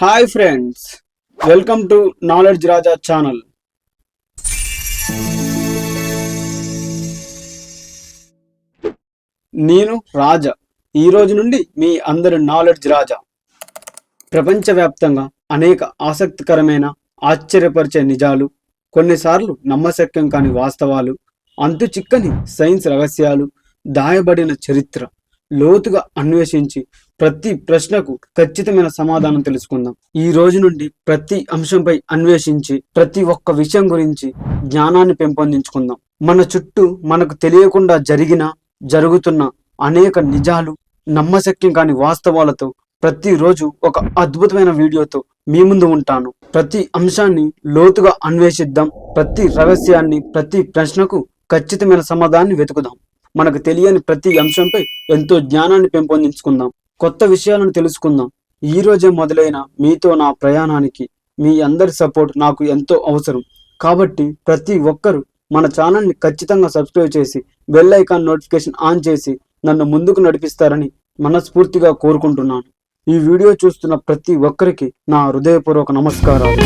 Hi friends welcome to knowledge Raja channel. నేను రాజా ఈ రోజు నుండి మీ అందరి నాలెడ్జ్ రాజా. ప్రపంచవ్యాప్తంగా అనేక ఆసక్తికరమైన ఆశ్చర్యపరిచే నిజాలు కొన్నిసార్లు నమ్మశక్యం కాని వాస్తవాలు అంతు చిక్కని సైన్స్ రహస్యాలు దాయబడిన చరిత్ర లోతుగా అన్వేషించి ప్రతి ప్రశ్నకు ఖచ్చితమైన సమాధానం తెలుసుకుందాం. ఈ రోజు నుండి ప్రతి అంశంపై అన్వేషించి ప్రతి ఒక్క విషయం గురించి జ్ఞానాన్ని పెంపొందించుకుందాం. మన చుట్టూ మనకు తెలియకుండా జరిగిన జరుగుతున్న అనేక నిజాలు నమ్మశక్యం కాని వాస్తవాలతో ప్రతిరోజు ఒక అద్భుతమైన వీడియోతో మీ ముందు ఉంటాను. ప్రతి అంశాన్ని లోతుగా అన్వేషిద్దాం. ప్రతి రహస్యాన్ని ప్రతి ప్రశ్నకు ఖచ్చితమైన సమాధానాన్ని వెతుకుదాం. మనకు తెలియని ప్రతి అంశంపై ఎంతో జ్ఞానాన్ని పెంపొందించుకుందాం. కొత్త విషయాలను తెలుసుకుందాం. ఈ రోజే మొదలైన మీతో నా ప్రయాణానికి మీ అందరి సపోర్ట్ నాకు ఎంతో అవసరం. కాబట్టి ప్రతి ఒక్కరూ మన ఛానల్ని ఖచ్చితంగా సబ్స్క్రైబ్ చేసి బెల్ ఐకాన్ నోటిఫికేషన్ ఆన్ చేసి నన్ను ముందుకు నడిపిస్తారని మనస్ఫూర్తిగా కోరుకుంటున్నాను. ఈ వీడియో చూస్తున్న ప్రతి ఒక్కరికి నా హృదయపూర్వక నమస్కారాలు.